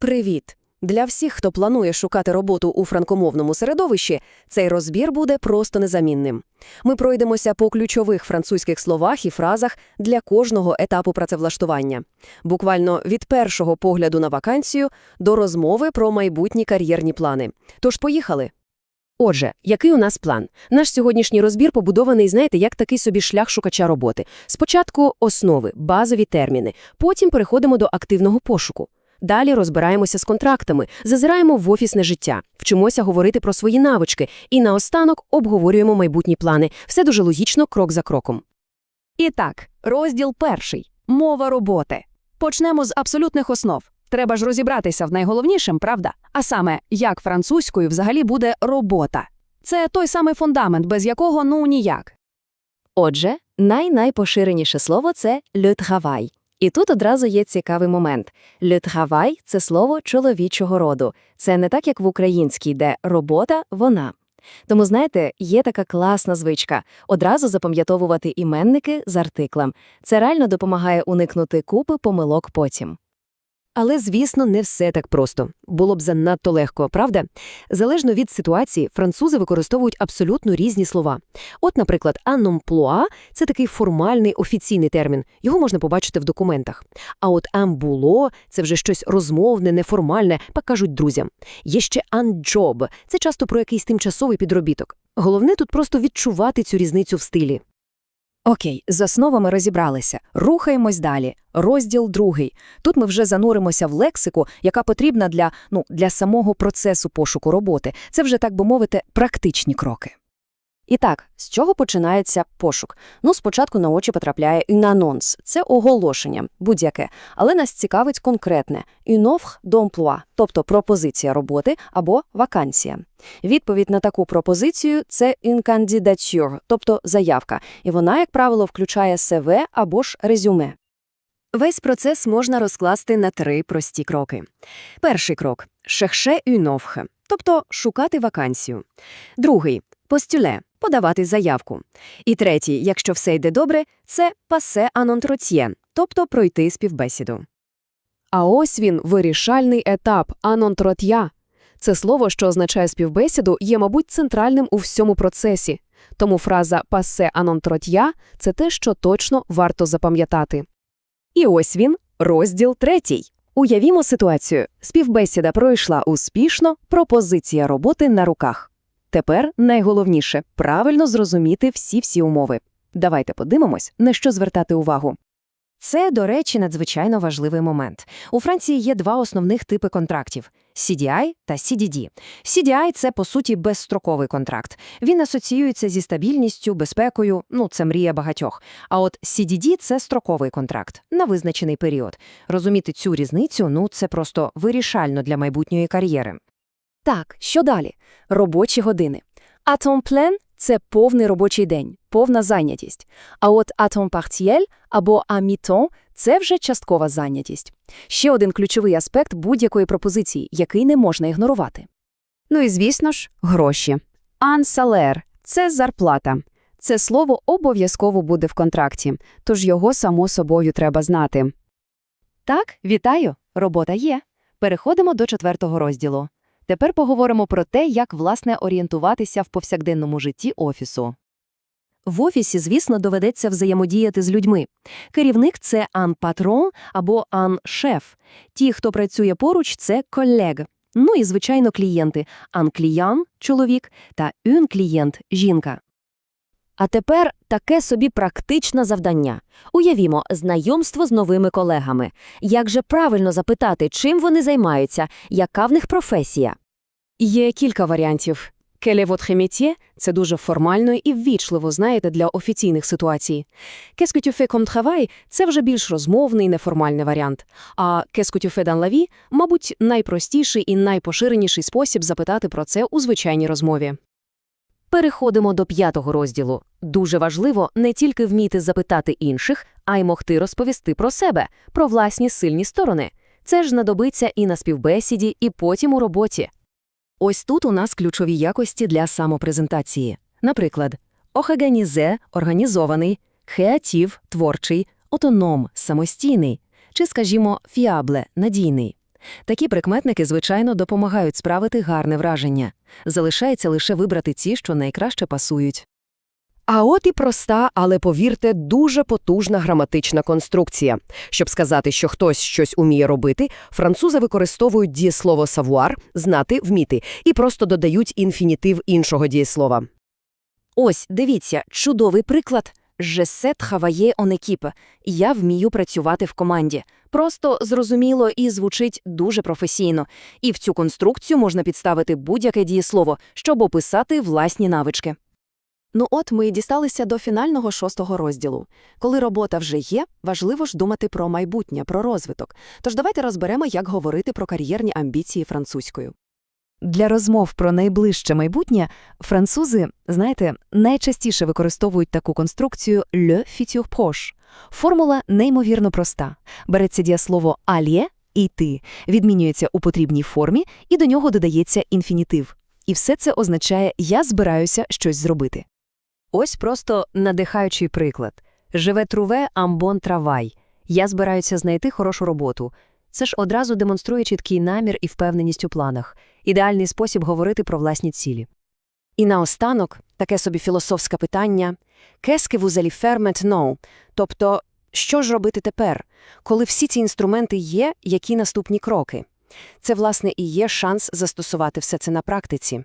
Привіт! Для всіх, хто планує шукати роботу у франкомовному середовищі, цей розбір буде просто незамінним. Ми пройдемося по ключових французьких словах і фразах для кожного етапу працевлаштування. Буквально від першого погляду на вакансію до розмови про майбутні кар'єрні плани. Тож поїхали! Отже, який у нас план? Наш сьогоднішній розбір побудований, знаєте, як такий собі шлях шукача роботи. Спочатку основи, базові терміни, потім переходимо до активного пошуку. Далі розбираємося з контрактами, зазираємо в офісне життя, вчимося говорити про свої навички і наостанок обговорюємо майбутні плани. Все дуже логічно, крок за кроком. І так, розділ перший – мова роботи. Почнемо з абсолютних основ. Треба ж розібратися в найголовнішим, правда? А саме, як французькою взагалі буде робота. Це той самий фундамент, без якого ну ніяк. Отже, най-найпоширеніше слово це «le travail». І тут одразу є цікавий момент. «Le travail» – це слово чоловічого роду. Це не так, як в українській, де робота – вона. Тому, знаєте, є така класна звичка – одразу запам'ятовувати іменники з артиклем. Це реально допомагає уникнути купи помилок потім. Але, звісно, не все так просто. Було б занадто легко, правда? Залежно від ситуації, французи використовують абсолютно різні слова. От, наприклад, «аномплуа» – це такий формальний офіційний термін. Його можна побачити в документах. А от «амбуло» – це вже щось розмовне, неформальне, так кажуть друзям. Є ще «анджоб» – це часто про якийсь тимчасовий підробіток. Головне тут просто відчувати цю різницю в стилі. Окей, з основами розібралися. Рухаємось далі. Розділ другий. Тут ми вже зануримося в лексику, яка потрібна для, ну, для самого процесу пошуку роботи. Це вже, так би мовити, практичні кроки. І так, з чого починається пошук? Ну, спочатку на очі потрапляє «une annonce» – це оголошення, будь-яке, але нас цікавить конкретне «une d'emploi», тобто пропозиція роботи або вакансія. Відповідь на таку пропозицію – це «une тобто заявка, і вона, як правило, включає CV або ж резюме. Весь процес можна розкласти на три прості кроки. Перший крок – «chercher une offre», тобто шукати вакансію. Другий – «postuler» – подавати заявку. І третій, якщо все йде добре, це «passer un тобто пройти співбесіду. А ось він, вирішальний етап «анонтрот'я». Це слово, що означає співбесіду, є, мабуть, центральним у всьому процесі. Тому фраза «passer un – це те, що точно варто запам'ятати. І ось він, розділ третій. Уявімо ситуацію. Співбесіда пройшла успішно, пропозиція роботи на руках. Тепер найголовніше – правильно зрозуміти всі-всі умови. Давайте подивимось, на що звертати увагу. Це, до речі, надзвичайно важливий момент. У Франції є два основних типи контрактів – CDI та CDD. CDI – це, по суті, безстроковий контракт. Він асоціюється зі стабільністю, безпекою, ну, це мрія багатьох. А от CDD – це строковий контракт на визначений період. Розуміти цю різницю, ну, це просто вирішально для майбутньої кар'єри. Так, що далі? Робочі години. Temps – це повний робочий день, повна зайнятість. А от temps або mi-temps – це вже часткова зайнятість. Ще один ключовий аспект будь-якої пропозиції, який не можна ігнорувати. Ну і, звісно ж, гроші. «Un salaire» – це зарплата. Це слово обов'язково буде в контракті, тож його само собою треба знати. Так, вітаю, робота є. Переходимо до четвертого розділу. Тепер поговоримо про те, як, власне, орієнтуватися в повсякденному житті офісу. В офісі, звісно, доведеться взаємодіяти з людьми. Керівник – це ан-патрон або ан-шеф. Ті, хто працює поруч – це колег. Ну і, звичайно, клієнти – ан-кліян – чоловік та юн-клієнт – жінка. А тепер таке собі практичне завдання. Уявімо, знайомство з новими колегами. Як же правильно запитати, чим вони займаються, яка в них професія? Є кілька варіантів. «Quel est votre métier» – це дуже формально і ввічливо, знаєте, для офіційних ситуацій. «Qu'est-ce que tu fais comme travail» – це вже більш розмовний, неформальний варіант. А «Qu'est-ce que tu fais dans la vie» – мабуть, найпростіший і найпоширеніший спосіб запитати про це у звичайній розмові. Переходимо до п'ятого розділу. Дуже важливо не тільки вміти запитати інших, а й могти розповісти про себе, про власні сильні сторони. Це ж знадобиться і на співбесіді, і потім у роботі. Ось тут у нас ключові якості для самопрезентації. Наприклад, охаганізе – організований, хеатів – творчий, отоном – самостійний, чи, скажімо, фіабле – надійний. Такі прикметники, звичайно, допомагають справити гарне враження. Залишається лише вибрати ті, що найкраще пасують. А от і проста, але, повірте, дуже потужна граматична конструкція. Щоб сказати, що хтось щось уміє робити, французи використовують дієслово «savoir» – «знати», «вміти» і просто додають інфінітив іншого дієслова. Ось, дивіться, чудовий приклад. «Je sais travailler en équipe» – «Я вмію працювати в команді». Просто зрозуміло і звучить дуже професійно. І в цю конструкцію можна підставити будь-яке дієслово, щоб описати власні навички. Ну от ми і дісталися до фінального шостого розділу. Коли робота вже є, важливо ж думати про майбутнє, про розвиток. Тож давайте розберемо, як говорити про кар'єрні амбіції французькою. Для розмов про найближче майбутнє французи, знаєте, найчастіше використовують таку конструкцію «le futur proche». Формула неймовірно проста. Береться дієслово «aller» – «йти», відмінюється у потрібній формі, і до нього додається інфінітив. І все це означає «я збираюся щось зробити». Ось просто надихаючий приклад. «Живе труве амбон травай». Я збираюся знайти хорошу роботу. Це ж одразу демонструє чіткий намір і впевненість у планах. Ідеальний спосіб говорити про власні цілі. І наостанок таке собі філософське питання «Qu'est-ce que vous allez faire maintenant?» Тобто, що ж робити тепер? Коли всі ці інструменти є, які наступні кроки? Це, власне, і є шанс застосувати все це на практиці.